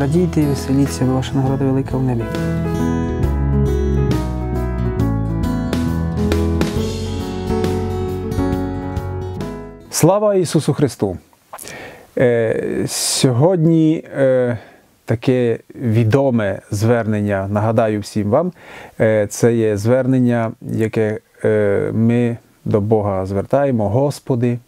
радійте і веселіться, бо ваша нагорода велика в небі. Слава Ісусу Христу! Е, Сьогодні е, таке відоме звернення, нагадаю всім вам, е, це є звернення, яке е, ми до Бога звертаємо, Господи.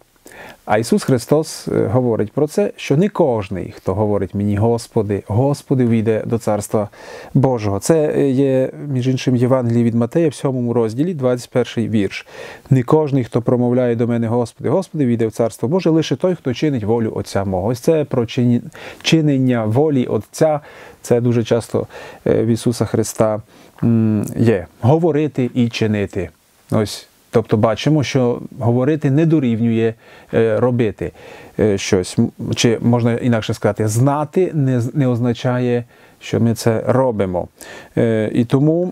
А Ісус Христос е, говорить про це, що не кожний, хто говорить мені Господи, Господи, війде до Царства Божого. Це є, між іншим, Євангелії від Матея в 7 розділі, 21 вірш. Не кожний, хто промовляє до мене Господи, Господи, війде в Царство Боже, лише той, хто чинить волю Отця мого. Ось це про чинення волі Отця. Це дуже часто е, в Ісуса Христа є. Говорити і чинити. Ось Тобто бачимо, що говорити не дорівнює е, робити е, щось. Чи можна інакше сказати, знати не, не означає, що ми це робимо. Е, І тому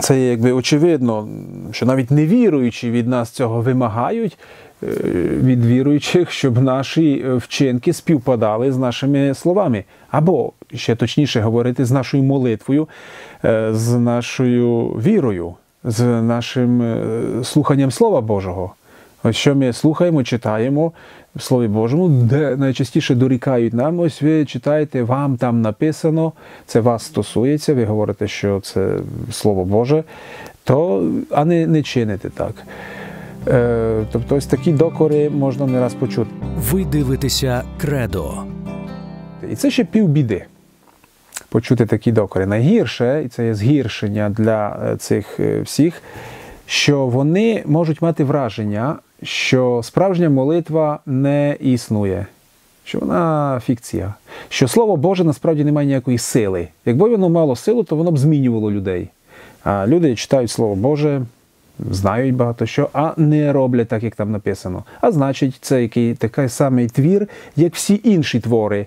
це якби очевидно, що навіть невіруючі від нас цього вимагають. Від віруючих, щоб наші вчинки співпадали з нашими словами, або ще точніше говорити з нашою молитвою, з нашою вірою, з нашим е, слуханням Слова Божого. Ось що ми слухаємо, читаємо в Слові Божому, де найчастіше дорікають нам, ось ви читаєте, вам там написано, це вас стосується, ви говорите, що це Слово Боже, то, а не, не чините так. Е, тобто ось такі докори можна не раз почути. Ви дивитеся Кредо. І це ще півбіди. Почути такі докори. Найгірше, і це є згіршення для е, цих е, всіх, що вони можуть мати враження, що справжня молитва не існує, що вона фікція, що Слово Боже насправді не має ніякої сили. Якби воно мало силу, то воно б змінювало людей. А люди читають Слово Боже, знають багато що, а не роблять так, як там написано. А значить, це який такий самий твір, як всі інші твори,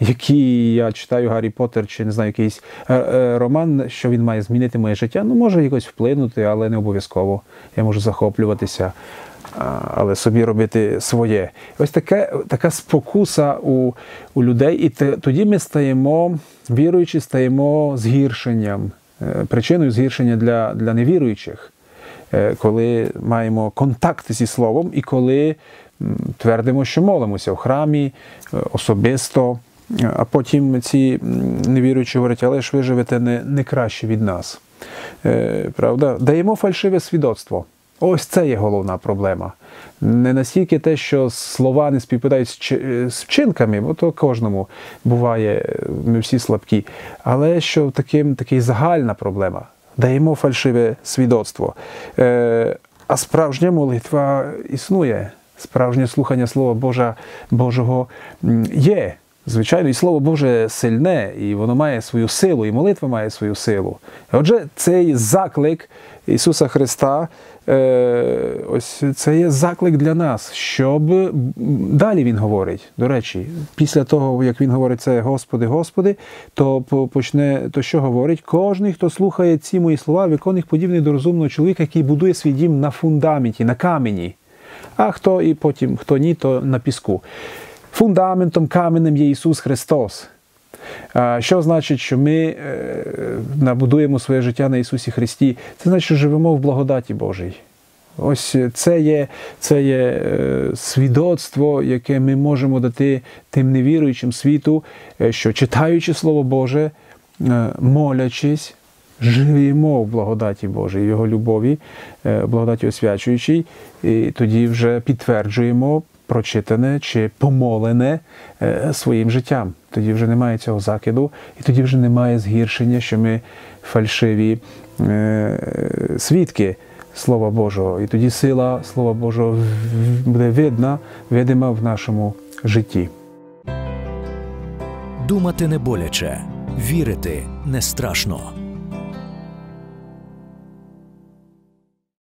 які я читаю Гаррі Поттер чи не знаю, якийсь е, е, роман, що він має змінити моє життя. Ну, може якось вплинути, але не обов'язково. Я можу захоплюватися. Але собі робити своє. Ось таке, така спокуса у, у людей, і те- тоді ми стаємо, віруючи, стаємо згіршенням, е, причиною згіршення для, для невіруючих е, коли маємо контакт зі Словом і коли твердимо, що молимося в храмі е, особисто, е, а потім ці невіруючі говорять, але ж ви живете не, не краще від нас. Е, Правда? Даємо фальшиве свідоцтво. Ось це є головна проблема. Не настільки те, що слова не співпадають з чи- е, з вчинками, бо то кожному буває, е, ми всі слабкі, але що таким, такий загальна проблема. Даємо фальшиве свідоцтво. Е, а справжня молитва існує. Справжнє слухання Слова Божа, Божого є. Звичайно, і Слово Боже сильне, і воно має свою силу, і молитва має свою силу. Отже, цей заклик Ісуса Христа, е, ось це є заклик для нас, щоб далі Він говорить. До речі, після того, як Він говорить це Господи, Господи, то почне, то що говорить? Кожний, хто слухає ці мої слова, виконує їх подібний до розумного чоловіка, який будує свій дім на фундаменті, на камені. А хто і потім, хто ні, то на піску. Фундаментом, каменем є Ісус Христос. Що значить, що ми е, набудуємо своє життя на Ісусі Христі? Це значить, що живемо в благодаті Божій. Ось це є, це є е, свідоцтво, яке ми можемо дати тим невіруючим світу, е, що читаючи Слово Боже, молячись, живемо в благодаті Божій, в Його любові, благодаті освячуючій, і тоді вже підтверджуємо прочитане чи помолене е, своїм життям. Тоді вже немає цього закиду, і тоді вже немає згіршення, що ми фальшиві е, свідки Слова Божого. І тоді сила Слова Божого буде видна, видима в нашому житті. Думати не боляче, вірити не страшно.